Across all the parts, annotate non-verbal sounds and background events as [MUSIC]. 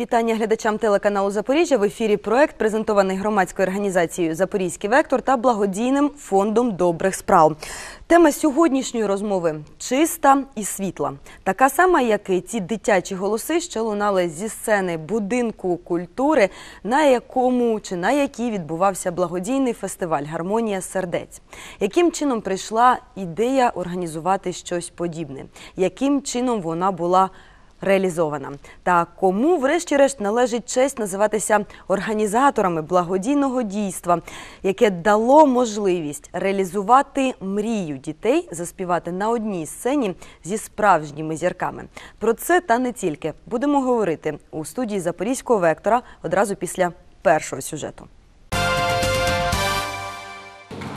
Вітання глядачам телеканалу Запоріжжя. В ефірі проект презентований громадською організацією Запорізький вектор та благодійним фондом добрих справ. Тема сьогоднішньої розмови чиста і світла. Така сама, як і ті дитячі голоси, що лунали зі сцени будинку культури, на якому чи на якій відбувався благодійний фестиваль Гармонія сердець. Яким чином прийшла ідея організувати щось подібне? Яким чином вона була реалізована. Та кому, врешті-решт, належить честь називатися організаторами благодійного дійства, яке дало можливість реалізувати мрію дітей заспівати на одній сцені зі справжніми зірками. Про це та не тільки будемо говорити у студії Запорізького вектора одразу після першого сюжету.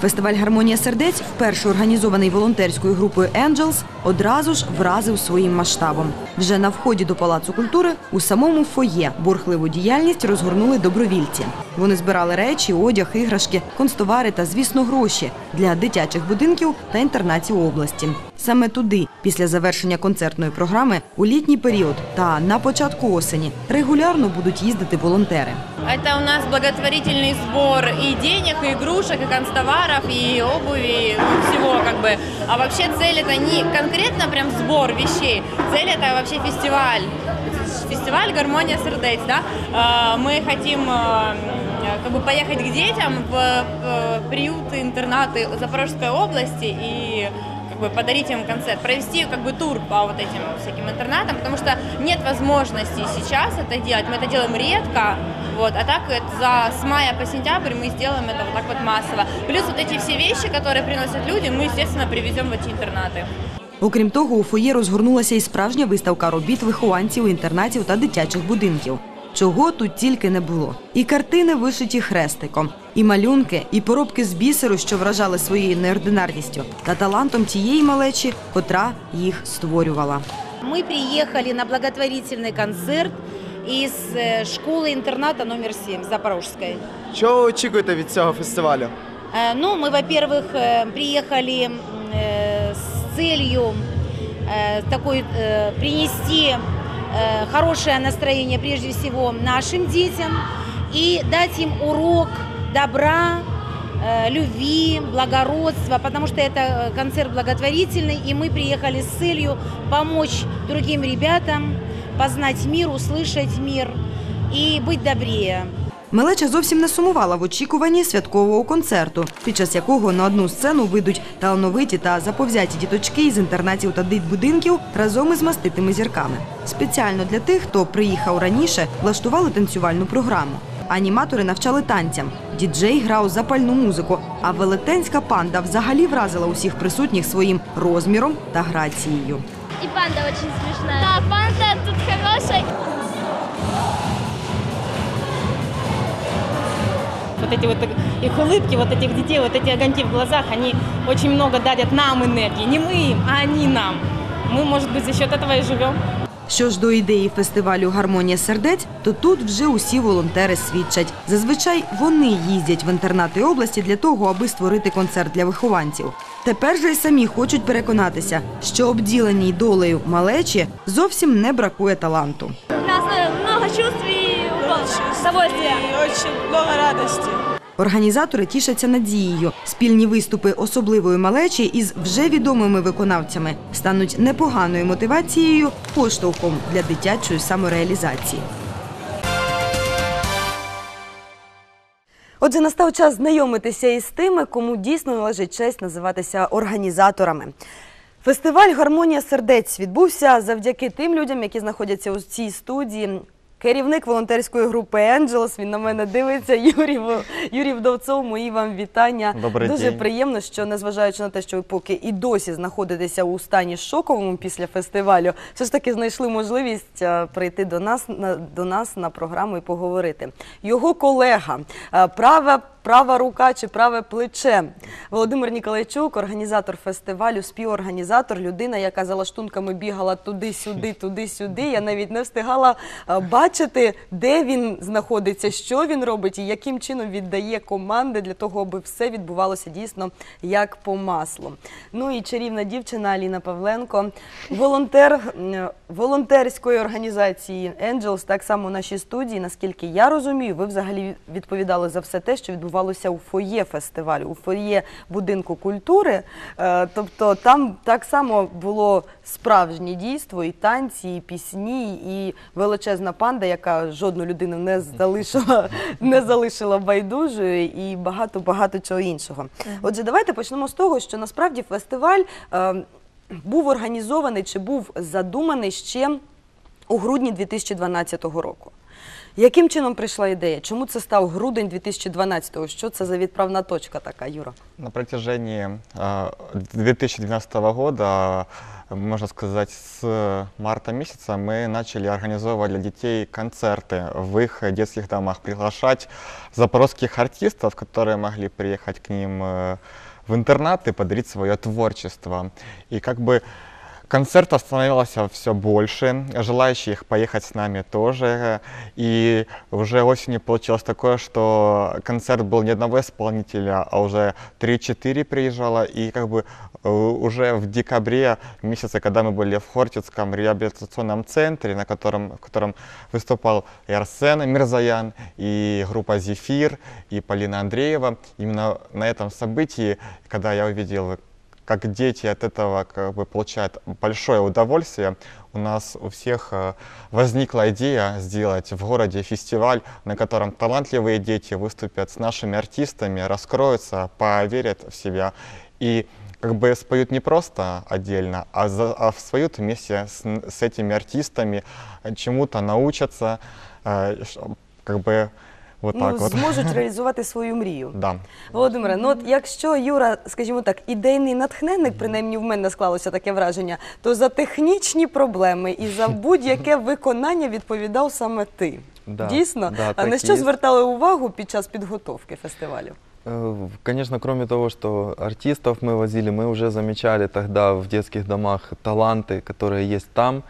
Фестиваль Гармонія сердець, вперше організований волонтерською групою Angels, одразу ж вразив своїм масштабом. Вже на вході до палацу культури у самому фоє бурхливу діяльність розгорнули добровільці. Вони збирали речі, одяг, іграшки, констовари та, звісно, гроші для дитячих будинків та інтернатів області. Саме туди, після завершення концертної програми, у літній період та на початку осені регулярно будуть їздити волонтери. Это у нас благотворительный сбор и денег, и игрушек, и констоваров, и обуви, ну, всего как бы. А вообще цель это не конкретно прям сбор вещей, цель это вообще фестиваль. Фестиваль «Гармония сердец», да. А, Мы хотим а, как бы поехать к детям в приюты, интернаты Запорожской области и как бы подарить им концерт, провести как бы тур по вот этим всяким интернатам, потому что нет возможности сейчас это делать, мы это делаем редко, вот, а так это за с мая по сентябрь мы сделаем это вот так вот массово. Плюс вот эти все вещи, которые приносят люди, мы, естественно, привезем в эти интернаты. Окрім того, у фоє розгорнулася і справжня виставка робіт вихованців інтернатів та дитячих будинків. Чого тут тільки не було. І картини вишиті хрестиком, і малюнки, і поробки з бісеру, що вражали своєю неординарністю та талантом тієї малечі, котра їх створювала. Мы приехали на благотворительный концерт из э, школы-интерната номер 7 Запорожской. Що ви очікуєте від цього фестивалю? Э, Ну, мы, во-первых, э, приехали м, э, с целью э, такой э, принести э, хорошее настроение прежде всего нашим детям и дать им урок добра, э, любви, благородства, потому что это э, концерт благотворительный, и мы приехали с целью помочь другим ребятам познать мир, услышать мир и быть добрее. Малеча зовсім не сумувала в очікуванні святкового концерту, під час якого на одну сцену вийдуть талановиті та заповзяті діточки із інтернатів та дитбудинків разом із маститими зірками. Спеціально для тих, хто приїхав раніше, влаштували танцювальну програму. Аніматори навчали танцям, діджей грав запальну музику, а велетенська панда взагалі вразила усіх присутніх своїм розміром та грацією. И панда очень смешная. Да, панда хорошая. Вот эти вот их улыбки, вот этих детей, вот эти огоньки в глазах, они очень много дарят нам энергии. Не мы им, а они нам. Мы, может быть, за счет этого и живем. Що ж до ідеї фестивалю Гармонія сердець, то тут вже усі волонтери свідчать. Зазвичай вони їздять в інтернати області для того, аби створити концерт для вихованців. Тепер же й самі хочуть переконатися, що обділеній долею малечі зовсім не бракує таланту. У нас э, много чувств и удовольствия. Очень много радости. Організатори тішаться надією. Спільні виступи особливої малечі із вже відомими виконавцями стануть непоганою мотивацією, поштовхом для дитячої самореалізації. Отже, настав час знайомитися із тими, кому дійсно належить честь називатися організаторами. Фестиваль Гармонія сердець відбувся завдяки тим людям, які знаходяться у цій студії. Керівник волонтерської групи Енджелос. Він на мене дивиться. [LAUGHS] Юрій Юрій Вдовцов. Мої вам вітання. Добрий Дуже день. приємно, що незважаючи на те, що ви поки і досі знаходитеся у стані шоковому після фестивалю, все ж таки знайшли можливість е, прийти до нас на до нас на програму і поговорити. Його колега, е, права права рука чи праве плече. Володимир Ніколайчук, організатор фестивалю, співорганізатор, людина, яка за лаштунками бігала туди-сюди, туди-сюди. Я навіть не встигала е, бачити, де він знаходиться, що він робить і яким чином віддає команди для того, аби все відбувалося дійсно як по маслу. Ну і чарівна дівчина Аліна Павленко, волонтер волонтерської організації Angels, так само у нашій студії. Наскільки я розумію, ви взагалі відповідали за все те, що відбувалося у фоє фестивалю, у фоє будинку культури. Е, Тобто там так само було справжнє дійство, і танці, і пісні, і величезна панда, яка жодну людину не залишила, [LAUGHS] не залишила байдужою, і багато багато чого іншого. Отже, давайте почнемо з того, що насправді фестиваль е, був організований чи був задуманий ще у грудні 2012 року Яким чином прийшла ідея? Чому це став грудень 2012-го? Що це за відправна точка така, Юра? На протяжении э, 2012 года, э, можно сказать, с марта месяца мы начали организовывать для детей концерты в их детских домах, приглашать запорожских артистов, которые могли приехать к ним э, в интернат и подарить свое творчество. И как бы Концертов становилось все больше, желающих поехать с нами тоже. И уже осенью получилось такое, что концерт был не одного исполнителя, а уже 3-4 приезжало. И как бы э, уже в декабре месяце, когда мы были в Хортицком реабилитационном центре, на котором, в котором выступал и Арсен Мирзаян, и группа «Зефир», и Полина Андреева, именно на этом событии, когда я увидел как дети от этого как бы получают большое удовольствие, у нас у всех э, возникла идея сделать в городе фестиваль, на котором талантливые дети выступят с нашими артистами, раскроются, поверят в себя. И как бы споют не просто отдельно, а, за- а споют вместе с, с этими артистами, чему-то научатся, э, как бы вот ну, так вот. зможуть [LAUGHS] реалізувати свою мрію. Да. Володимире, ну от якщо Юра, скажімо так, ідейний натхненник, принаймні в мене склалося таке враження, то за технічні проблеми і за [LAUGHS] будь-яке виконання відповідав саме ти. Да, Дійсно? да, а так на і що є. звертали увагу під час підготовки фестивалю? Э, Конечно, кроме того, что артистов мы возили, мы уже замечали тогда в детских домах таланты, которые есть там.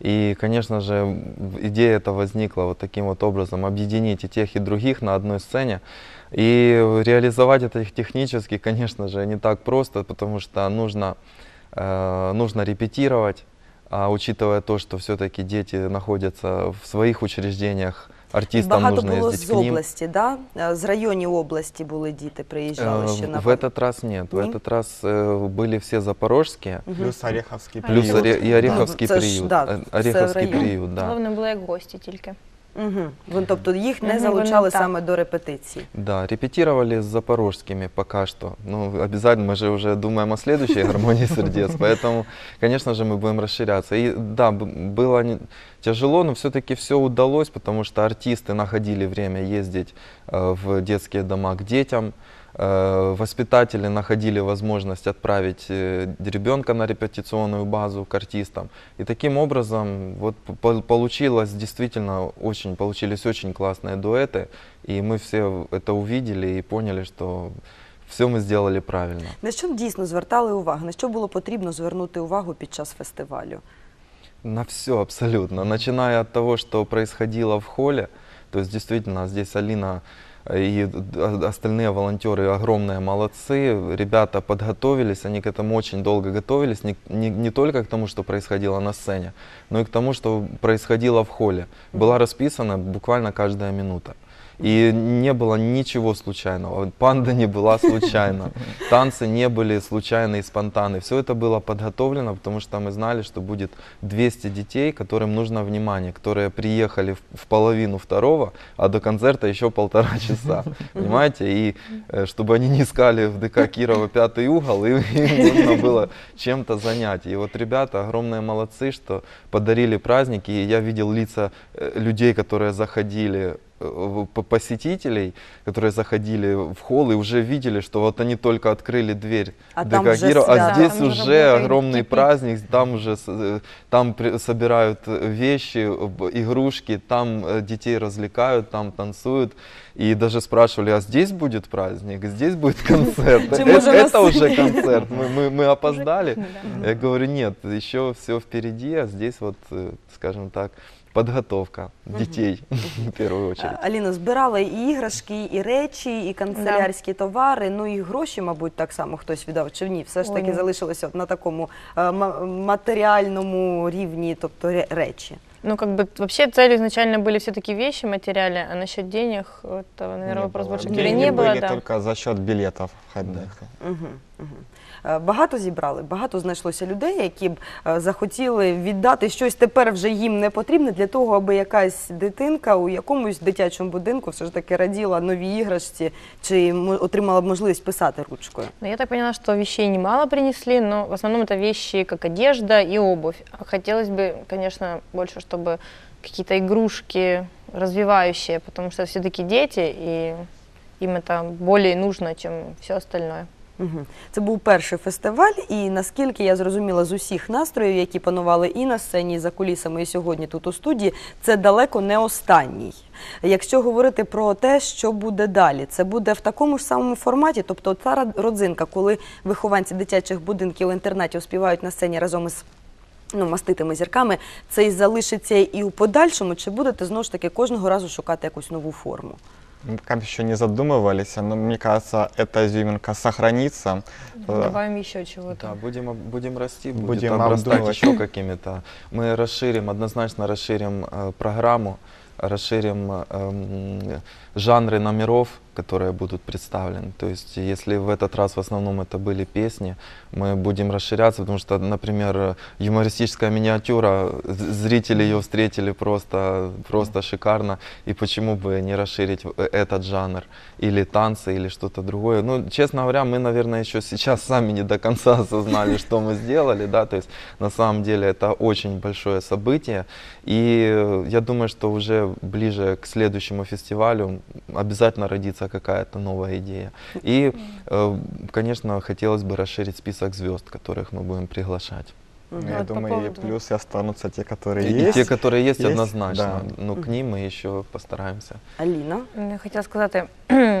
И, конечно же, идея эта возникла вот таким вот образом, объединить и тех, и других на одной сцене. И реализовать это технически, конечно же, не так просто, потому что нужно, э, нужно репетировать, а учитывая то, что все-таки дети находятся в своих учреждениях, артистам Багато нужно було ездить з к ним. області, да? Е, з районів області були діти, приїжджали Э, ще на В этот раз нет. В Не? этот раз э, были все запорожские, Плюс Ореховский плюс приют. Оре- и Ореховский Ну, це ж, приют. да, Э, це Ореховский район. приют, да. Головне були як гості тільки. Угу. Вон, тобто їх не Мгм, залучали вони так. саме до репетиції. Да, репетировали с запорожскими пока что. Ну, обязательно, мы же уже думаем о следующей гармонии сердец, поэтому, конечно же, мы будем расширяться. И да, б- было не- тяжело, но все-таки все удалось, потому что артисты находили время ездить э, в детские дома к детям, э, воспитатели находили возможность отправить э, ребенка на репетиционную базу к артистам. И таким образом вот по- получилось действительно очень, получились очень классные дуэты, и мы все это увидели и поняли, что все мы сделали правильно. На що дійсно звертали увагу? На що було потрібно звернути увагу під час фестивалю? На все абсолютно. Начиная от того, что происходило в холле, то есть действительно здесь Алина э, и д- о- остальные волонтеры огромные молодцы. Ребята подготовились, они к этому очень долго готовились, не, не, не только к тому, что происходило на сцене, но и к тому, что происходило в холле. Была расписана буквально каждая минута. И не было ничего случайного. Панда не была случайна. [LAUGHS] Танцы не были случайные и спонтанные. Все это было подготовлено, потому что мы знали, что будет 200 детей, которым нужно внимание, которые приехали в, половину второго, а до концерта еще полтора [LAUGHS] часа. Понимаете? И э, чтобы они не искали в ДК Кирова пятый угол, и [LAUGHS] им нужно было чем-то занять. И вот ребята огромные молодцы, что подарили праздники. И я видел лица э, людей, которые заходили посетителей, которые заходили в холл и уже видели, что вот они только открыли дверь А Кирова, а здесь Там уже огромный кипит. праздник, там уже э, там собирают э, вещи, игрушки, там э, детей развлекают, там танцуют. И даже спрашивали, а здесь будет праздник, здесь будет [LAUGHS] концерт. Это уже концерт. Мы, опоздали. Я говорю, нет, еще все впереди, а здесь вот, скажем так, подготовка детей [LAUGHS] в первую очередь. Е, Аліно, збирали і іграшки, і речі, і канцелярські товари, ну і гроші, мабуть, так само хтось віддав, чи ні? Все ж Ой, таки ні. залишилося от на такому е, ма- матеріальному рівні, тобто ре- речі. Ну, как бы, вообще целью изначально были все-таки вещи, материалы, а насчет денег, это, наверное, вопрос было. больше к Деньги Ирине было, были да. только за счет билетов входных. Угу, угу. Багато зібрали, багато знайшлося людей, які б е, захотіли віддати щось тепер вже їм не потрібне для того, аби якась дитинка у якомусь дитячому будинку все ж таки раділа новій іграшці чи мо- отримала б можливість писати ручкою. Но я так поняла, что вещей немало принесли, но в основном это вещи, как одежда и обувь. А Хотелось бы, конечно, больше, чтобы какие-то игрушки развивающие, потому что все-таки дети, и им это более нужно, чем все остальное. Це був перший фестиваль, і наскільки я зрозуміла з усіх настроїв, які панували і на сцені, і за кулісами, і сьогодні тут у студії, це далеко не останній. Якщо говорити про те, що буде далі, це буде в такому ж самому форматі, тобто та родзинка, коли вихованці дитячих будинків інтернатів співають на сцені разом із ну, маститими зірками, це і залишиться і у подальшому, чи будете знову ж таки кожного разу шукати якусь нову форму? Мы пока еще не задумывались, но мне кажется, эта изюминка сохранится. Э, Добавим еще чего-то. Да, будем, об- будем расти, будет Будем обрастать обдумывать. еще какими-то. Мы расширим, однозначно расширим э, программу, расширим эм, жанры номеров, которые будут представлены. То есть, если в этот раз в основном это были песни, мы будем расширяться, потому что, например, юмористическая миниатюра, зрители ее встретили просто, просто шикарно, и почему бы не расширить э, этот жанр, или танцы, или что-то другое. Ну, честно говоря, мы, наверное, еще сейчас сами не до конца осознали, что мы сделали, да, то есть на самом деле это очень большое событие, и э, я думаю, что уже ближе к следующему фестивалю обязательно родится какая-то новая идея. И, э, конечно, хотелось бы расширить список звезд, которых мы будем приглашать. Ну, Я Вот по думаю, и поводу- плюс и останутся те, которые И есть. те, которые есть, есть, однозначно. да. Но к ним мы еще постараемся. Аліна? Я хотела сказать [CLEARS THROAT]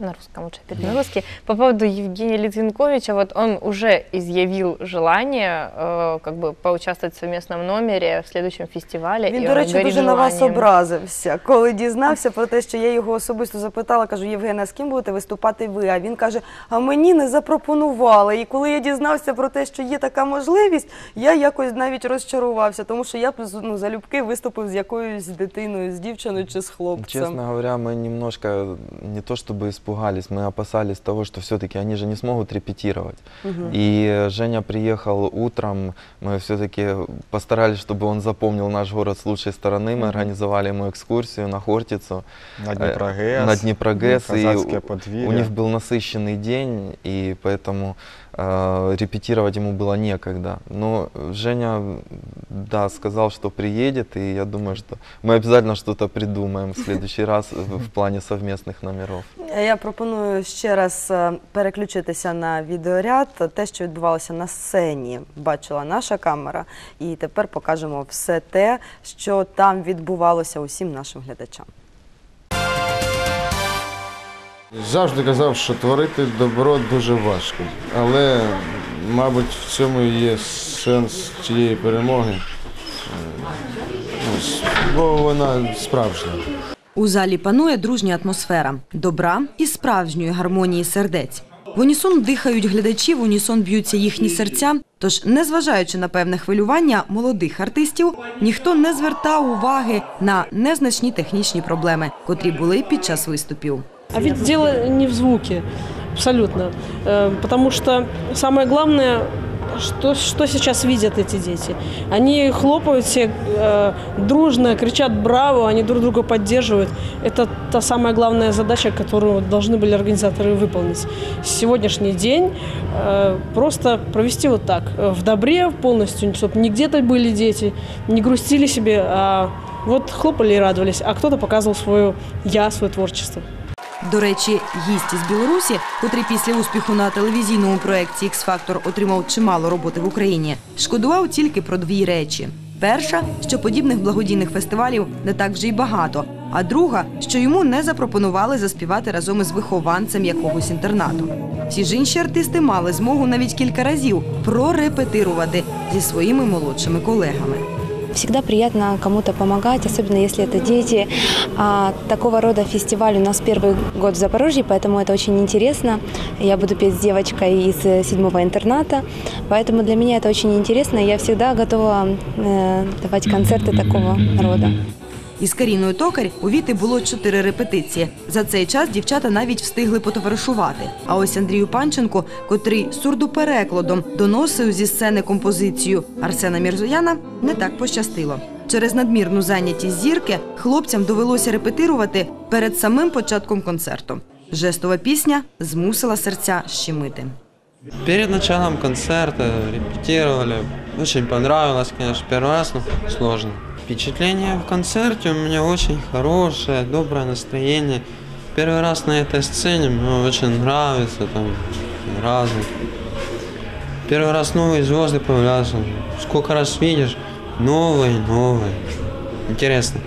на русском лучше опять на русский. По поводу Евгения Литвинковича, вот он уже изъявил желание э, как бы поучаствовать в совместном номере в следующем фестивале. Він, и до он речі, горит дуже на вас желанием. образився, коли дізнався про те, що я його особисто запитала, кажу, Євгена, з ким будете виступати ви? А він каже, а мені не запропонували. І коли я дізнався про те, що є така можливість, я якось навіть розчарувався, тому що я б ну, залюбки виступив з якоюсь дитиною, з дівчиною чи з хлопцем. Честно говоря, мы немножко не то чтобы испугались, мы опасались того, что все-таки они же не смогут репетировать. Мгм. И э, Женя приехал утром, мы все-таки постарались, чтобы он запомнил наш город с лучшей стороны. Мы организовали ему экскурсию на Хортицу, На э, Днепрогэс. на Днепрогэс. И Казацкие у- подвиги. у них был насыщенный день, и поэтому э, репетировать ему было некогда. Но Женя, да, сказал, что приедет, и я думаю, что мы обязательно что-то придумаем в следующий раз [LAUGHS] в в плане совместных номеров. Я пропоную ще раз е, переключитися на відеоряд. Те, що відбувалося на сцені, бачила наша камера, і тепер покажемо все те, що там відбувалося усім нашим глядачам. Завжди казав, що творити добро дуже важко. Але, мабуть, в цьому є сенс цієї перемоги. Бо вона справжня. У залі панує дружня атмосфера добра і справжньої гармонії сердець. В унісон дихають глядачі, в унісон б'ються їхні серця. Тож, незважаючи на певне хвилювання молодих артистів, ніхто не звертав уваги на незначні технічні проблеми, котрі були під час виступів. А ведь дело не в звуке, абсолютно. Э, Потому что самое главное, что, что сейчас видят эти дети. Они хлопают все э, дружно, кричат «Браво!», они друг друга поддерживают. Это та самая главная задача, которую должны были организаторы выполнить. Сегодняшний день э, просто провести вот так, в добре полностью, чтобы не где-то были дети, не грустили себе, а Вот хлопали и радовались, а кто-то показывал свое «я», свое творчество. До речі, гість із Білорусі, котрий після успіху на телевізійному проєкті «Х-Фактор» отримав чимало роботи в Україні, шкодував тільки про дві речі. Перша, що подібних благодійних фестивалів не так вже й багато. А друга, що йому не запропонували заспівати разом із вихованцем якогось інтернату. Всі ж інші артисти мали змогу навіть кілька разів прорепетирувати зі своїми молодшими колегами. Всегда приятно кому-то помогать, особенно если это дети. А такого рода фестиваль у нас первый год в Запорожье, поэтому это очень интересно. Я буду петь с девочкой из э, седьмого интерната, поэтому для меня это очень интересно. Я всегда готова э, давать концерты такого рода. Із Каріною Токар у Віти було чотири репетиції. За цей час дівчата навіть встигли потоваришувати. А ось Андрію Панченко, котрий сурдоперекладом доносив зі сцени композицію Арсена Мірзояна, не так пощастило. Через надмірну зайнятість зірки хлопцям довелося репетирувати перед самим початком концерту. Жестова пісня змусила серця щемити. Перед началом концерта репетировали. Очень понравилось, конечно, первый раз, но сложно. Впечатление в концерте у меня очень хорошее, доброе настроение. Первый раз на этой сцене мне очень нравится, там разные. Первый раз новые звезды появляются. Сколько раз видишь, новые, новые. Интересно.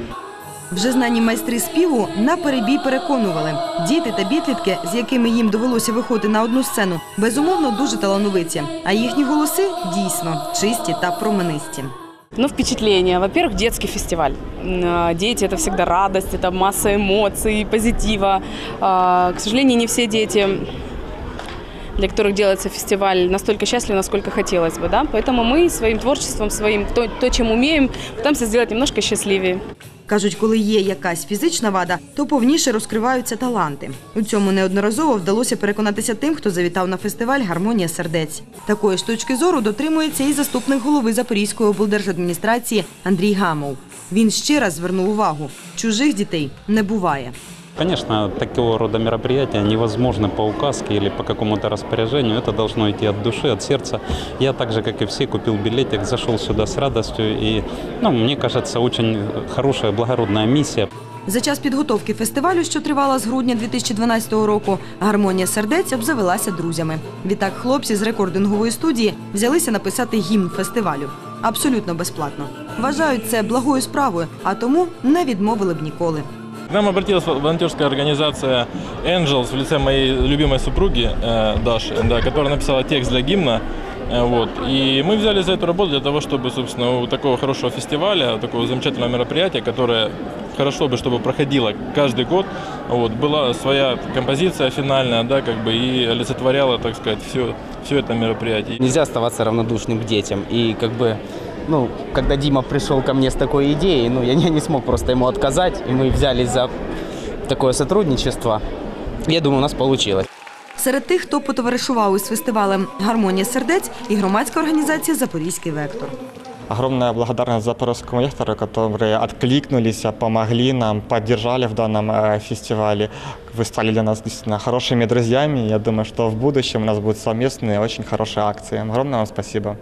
Вже знані майстри співу на перебій переконували. Діти та підлітки, з якими їм довелося виходити на одну сцену, безумовно дуже талановиті. А їхні голоси дійсно чисті та променисті. Ну, впечатление. Во-первых, детский фестиваль. А, Дети – это всегда радость, это масса эмоций, позитива. А, К сожалению, не все дети, для которых делается фестиваль, настолько счастливы, насколько хотелось бы. Да? Поэтому мы своим творчеством, своим, то, то, чем умеем, пытаемся сделать немножко счастливее. Кажуть, коли є якась фізична вада, то повніше розкриваються таланти. У цьому неодноразово вдалося переконатися тим, хто завітав на фестиваль Гармонія сердець. Такої ж точки зору дотримується і заступник голови Запорізької облдержадміністрації Андрій Гамов. Він ще раз звернув увагу: чужих дітей не буває. Конечно, такого рода мероприятия невозможно по указке или по какому-то распоряжению. Это должно идти от души, от сердца. Я так же, как и все, купил билетик, зашел сюда с радостью. И, ну, мне кажется, очень хорошая, благородная миссия. За час підготовки фестивалю, що тривала з грудня 2012 року, гармонія сердець обзавелася друзями. Відтак хлопці з рекордингової студії взялися написати гімн фестивалю. Абсолютно безплатно. Вважають це благою справою, а тому не відмовили б ніколи. К нам обратилась волонтерская организация Angels в лице моей любимой супруги э, Даши, да, которая написала текст для гимна. Э, Вот. И мы взяли за эту работу для того, чтобы, собственно, у такого хорошего фестиваля, такого замечательного мероприятия, которое хорошо бы, чтобы проходило каждый год, вот, была своя композиция финальная, да, как бы, и олицетворяла, так сказать, все, все это мероприятие. Нельзя оставаться равнодушным к детям. И как бы, ну, когда Дима пришел ко мне с такой идеей, ну, я не, не смог просто ему отказать, и мы взялись за такое сотрудничество. Я думаю, у нас получилось. Серед тих, хто потоваришував із фестивалем Гармонія сердець і громадська організація Запорізький вектор. Огромная благодарность Запорожскому вектору, которые откликнулись, помогли нам, поддержали в данном э, фестивале. Вы стали для нас действительно хорошими друзьями. Я думаю, что в будущем у нас будут совместные очень хорошие акции. Огромное вам спасибо.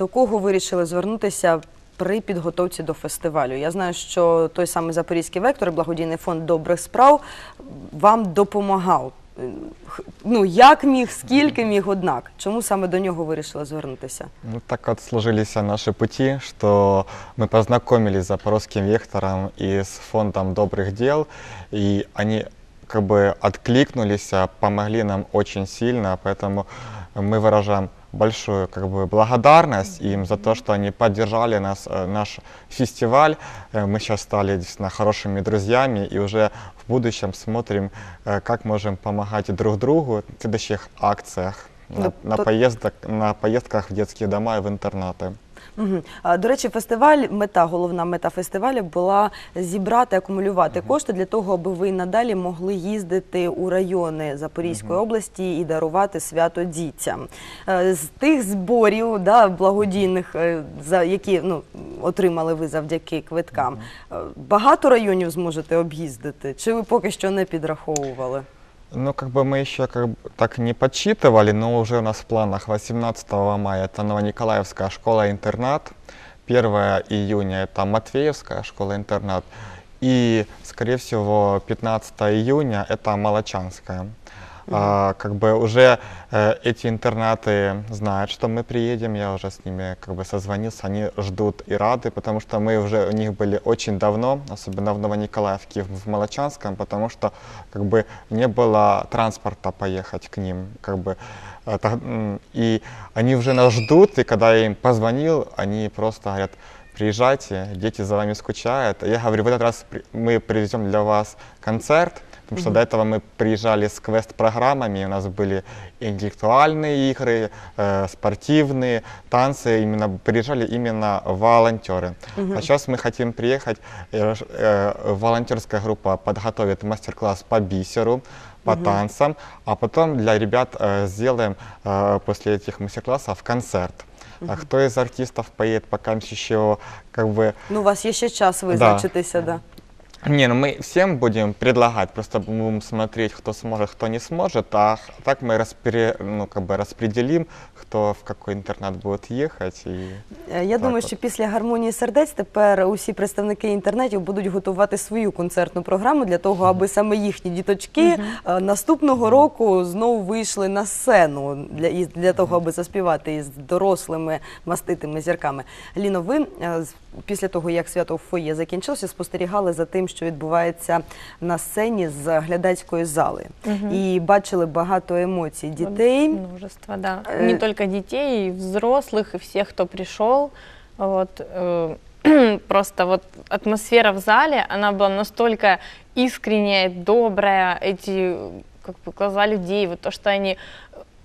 До кого вирішили звернутися при підготовці до фестивалю? Я знаю, що той самий Запорізький вектор, і благодійний фонд добрих справ вам допомагав. Е, х- Ну як міг, скільки міг, однак. Чому саме до нього вирішили звернутися? Ну, так вот сложились наши пути, что мы познакомились с Запорожским вектором и с фондом добрых дел, и они как бы откликнулись, а, помогли нам очень сильно, поэтому мы выражаем большую как бы благодарность им за то, что они поддержали нас, э, наш фестиваль. Э, Мы сейчас стали действительно хорошими друзьями и уже в будущем смотрим, э, как можем помогать друг другу в следующих акциях на, Ну, на, то- поездок, на поездках в детские дома и в интернаты. Угу. До речі, фестиваль, мета, головна мета фестивалю була зібрати, акумулювати кошти для того, аби ви надалі могли їздити у райони Запорізької області і дарувати свято дітям. Е, З тих зборів, да, благодійних, е, за які ну, отримали ви завдяки квиткам, е, багато районів зможете об'їздити? Чи ви поки що не підраховували? Ну, как бы мы еще как бы так не подсчитывали, но уже у нас в планах 18 мая это Новониколаевская школа-интернат. 1 июня это Матвеевская школа-интернат. И, скорее всего, 15 июня это Молочанская. А, как бы уже э, эти интернаты знают, что мы приедем, я уже с ними как бы созвонился, они ждут и рады, потому что мы уже у них были очень давно, особенно в Новониколаевке, в Молочанском, потому что как бы не было транспорта поехать к ним, как бы это, и они уже нас ждут, и когда я им позвонил, они просто говорят, приезжайте, дети за вами скучают. Я говорю, в этот раз мы привезем для вас концерт, потому что Мгм. до этого мы приезжали с квест-программами, у нас были интеллектуальные игры, э, спортивные, танцы, именно приезжали именно волонтеры. Мгм. А сейчас мы хотим приехать, э, э, волонтерская группа подготовит мастер-класс по бисеру, по Мгм. танцам, а потом для ребят э, сделаем э, после этих мастер-классов концерт. А кто из артистов поедет, пока еще как бы Ну, у вас є ще час визначитися, да. не, ну мы всем будем предлагать, просто будем смотреть, кто сможет, кто не сможет, а х- так мы распре, ну, как бы распределим, кто в какой интернат будет ехать. И... Е, Я Так думаю, от. що після гармонії сердець тепер усі представники інтернетів будуть готувати свою концертну програму для того, аби саме їхні діточки е, наступного року знову вийшли на сцену для і для того, аби заспівати із дорослими маститими зірками. Ліно, ви е, з- після того, як свято в фоє закінчилося, спостерігали за тим, що відбувається на сцені з глядацької зали, Мгм. і бачили багато емоцій дітей. Множество, да. Э, Не только детей, и взрослых, и всех, кто пришел. Вот, э, [CLEARS THROAT] просто вот атмосфера в зале, она была настолько искренняя, добрая, эти как бы, глаза людей, вот то, что они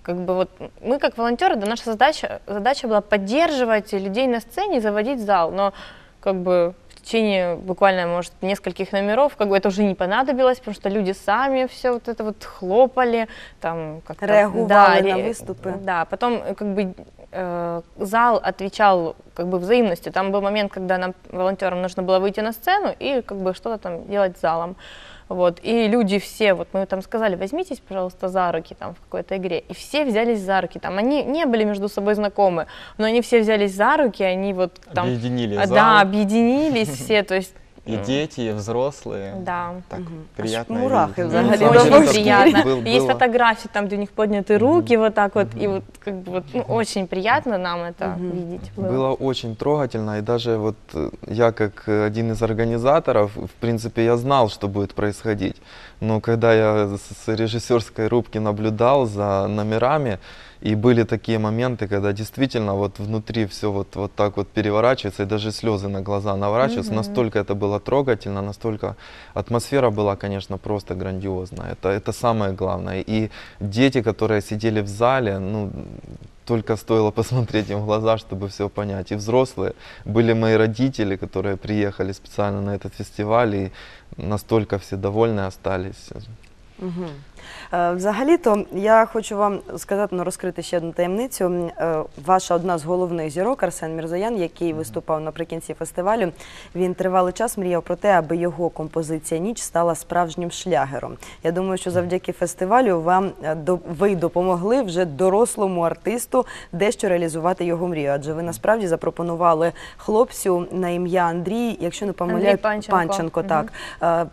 как бы вот мы как волонтеры, да, наша задача, задача была поддерживать людей на сцене заводить зал, но как бы в течение буквально, может, нескольких номеров, как бы это уже не понадобилось, потому что люди сами все вот это вот хлопали, там как-то... Реагували на ре- выступы. Да, потом э, как бы э, зал отвечал как бы взаимностью. Там был момент, когда нам, волонтерам, нужно было выйти на сцену и как бы что-то там делать с залом. Вот. И люди все, вот мы там сказали, возьмитесь, пожалуйста, за руки там в какой-то игре. И все взялись за руки. Там они не были между собой знакомы, но они все взялись за руки, они вот там... Объединили А. Да, объединились все, то есть... И м, дети, и взрослые. Да. Так приятно. мурахи видеть. взагалі Ну, на очень шкірі. приятно. Был- Есть было. фотографии там, где у них подняты руки вот так вот, и вот как бы вот ну, очень приятно нам это видеть. было. Было очень трогательно, и даже вот э, я как э, один из организаторов, в принципе, я знал, что будет происходить. Но когда я с с режиссерской рубки наблюдал за номерами, и были такие моменты, когда действительно вот внутри все вот, вот так вот переворачивается, и даже слезы на глаза наворачиваются. Мгм. Настолько это было трогательно, настолько атмосфера была, конечно, просто грандиозная. Это, это самое главное. И дети, которые сидели в зале, ну, только стоило [LAUGHS] посмотреть им в глаза, чтобы все понять. И взрослые, были мои родители, которые приехали специально на этот фестиваль, и настолько все довольны остались. Угу. Е, Взагалі-то я хочу вам сказати, ну, розкрити ще одну таємницю. Е, Ваша одна з головних зірок Арсен Мірзоян, який виступав наприкінці фестивалю, він тривалий час мріяв про те, аби його композиція ніч стала справжнім шлягером. Я думаю, що завдяки фестивалю вам е, ви допомогли вже дорослому артисту дещо реалізувати його мрію. Адже ви насправді запропонували хлопцю на ім'я Андрій, якщо не помиляю, Панченко. Панченко так. е,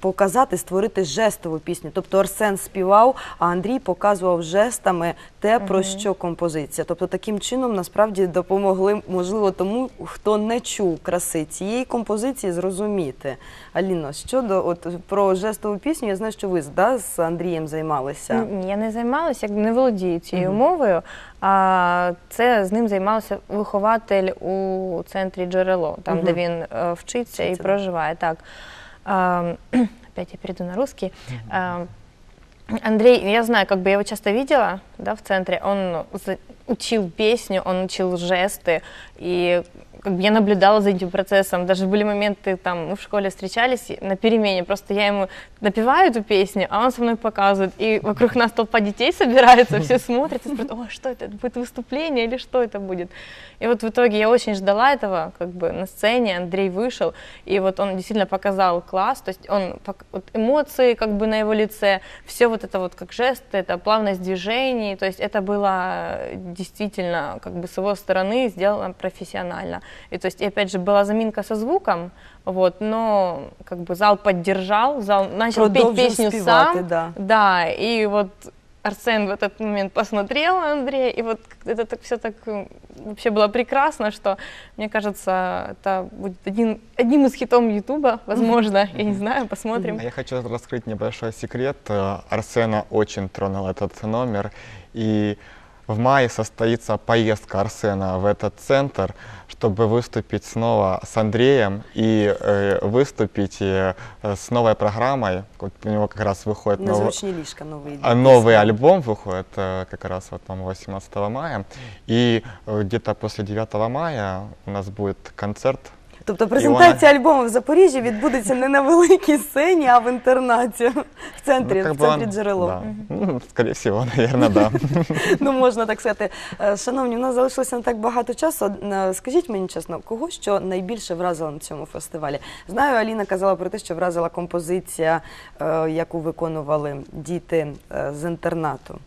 показати, створити жестову пісню. Тобто Арсен співав, а Андрій показував жестами те, про що композиція. Тобто таким чином насправді допомогли, можливо, тому, хто не чув краси цієї композиції, зрозуміти. Аліно, щодо от про жестову пісню, я знаю, що ви да, з Андрієм займалися. Ні, Я не займалася, якби не володію цією Мгм. мовою. А це з ним займався вихователь у центрі джерело, там Мгм. де він е, вчиться і проживає. Так. А, [CLEARS THROAT] опять я перейду на русский. Андрей, я знаю, как бы я его часто видела, да, в центре. Он учил песню, он учил жесты, и как бы я наблюдала за этим процессом. Даже были моменты, там, мы в школе встречались на перемене, просто я ему напеваю эту песню, а он со мной показывает, и вокруг нас толпа детей собирается, все смотрят и спрашивают, ой, что это, будет выступление или что это будет? И вот в итоге я очень ждала этого, как бы на сцене Андрей вышел, и вот он действительно показал класс, то есть он, вот эмоции как бы на его лице, все вот это вот как жесты, это плавность движений, то есть это было действительно как бы с его стороны сделано профессионально. И то есть, и опять же, была заминка со звуком, вот, но как бы зал поддержал, зал начал петь Продолжил песню спевать, сам. да. Да, и вот Арсен в этот момент посмотрел на Андрея, и вот это так все так вообще было прекрасно, что, мне кажется, это будет один, одним из хитов Ютуба, [LAUGHS] возможно, я не знаю, посмотрим. А Я хочу раскрыть небольшой секрет. Арсена очень тронул этот номер. И в мае состоится поездка Арсена в этот центр, чтобы выступить снова с Андреем и э, выступить э, с новой программой. Вот у него как раз выходит новый, Незручні ліжка новий. а новый альбом выходит э, как раз вот там 18 мая. И э, где-то после 9 мая у нас будет концерт Тобто презентація альбому в Запоріжжі відбудеться не на великій сцені, а в інтернаті в центрі, Ну, в центрі он- джерело. да. Ну, скорее всего, наверное, да. [LAUGHS] Ну, можна так сказати. Е, Шановні, у нас залишилося не так багато часу. Е, Скажіть мені чесно, кого що найбільше вразило на цьому фестивалі? Знаю, Аліна казала про те, що вразила композиція, е, яку виконували діти з інтернату.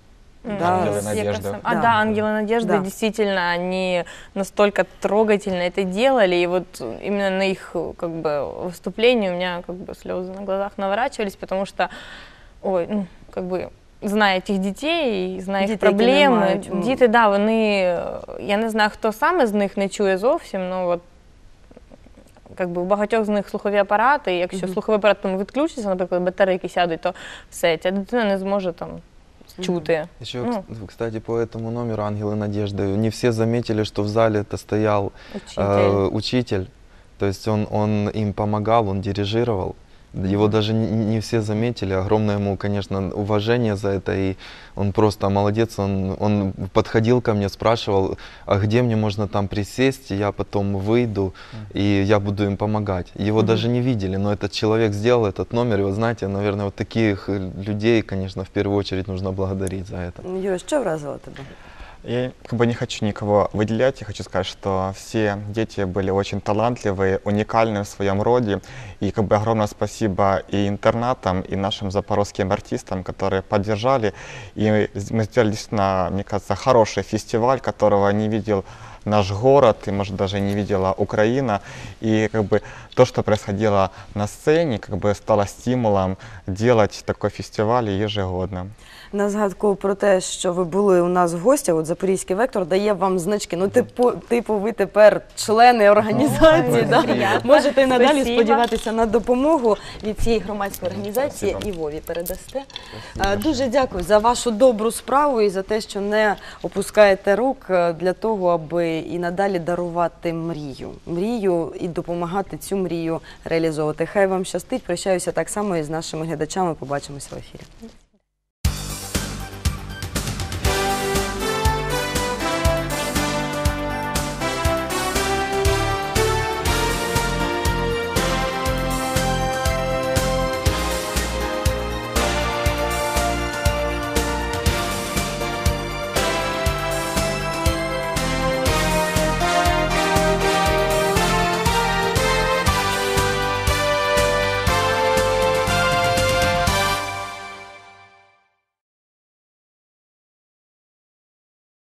М, Да, Ангелы с надежды. Якобсом. А, Да. да, ангелы надежды, Да. действительно, они настолько трогательно это делали, и вот именно на их как бы выступлении у меня как бы слезы на глазах наворачивались, потому что, ой, ну, как бы зная этих детей, і зная їх Діти, які не проблеми, мають, м. діти, да, вони, я не знаю, хто саме з них не чує зовсім, ну от как би у багатьох з них слухові апарати, і якщо Мгм. слуховий апарат там відключиться, наприклад, батарейки сядуть, то все, ця дитина не зможе там чути. Еще, Ну. кс- кстати, по этому номеру «Ангелы надежды» не все заметили, что в зале это стоял Учитель. э, учитель. То есть он, он им помогал, он дирижировал. Его даже не, не все заметили. Огромное ему, конечно, уважение за это. И он просто молодец. Он, он подходил ко мне, спрашивал, а где мне можно там присесть, и я потом выйду, и я буду им помогать. Его Мгм. даже не видели, но этот человек сделал этот номер. И вот знаете, наверное, вот таких э, людей, конечно, в первую очередь нужно благодарить за это. Юра, що вразило тебе? Я как бы не хочу никого выделять, я хочу сказать, что все дети были очень талантливые, уникальные в своем роде. И как бы огромное спасибо и интернатам, и нашим запорожским артистам, которые поддержали. И мы сделали действительно, мне кажется, хороший фестиваль, которого не видел наш город, и, может, даже не видела Украина. И как бы то, что происходило на сцене, как бы стало стимулом делать такой фестиваль ежегодно. На згадку про те, що ви були у нас в гостях, от Запорізький вектор дає вам значки. Ну, типу, типу, ви тепер члени організації. Ой, да? приємно. Можете і надалі Спасибо. сподіватися на допомогу від цієї громадської організації. І Вові передасте. Е, Дуже дякую за вашу добру справу і за те, що не опускаєте рук е, для того, аби і надалі дарувати мрію. Мрію і допомагати цю мрію реалізовувати. Хай вам щастить. Прощаюся так само і з нашими глядачами. Побачимося в ефірі.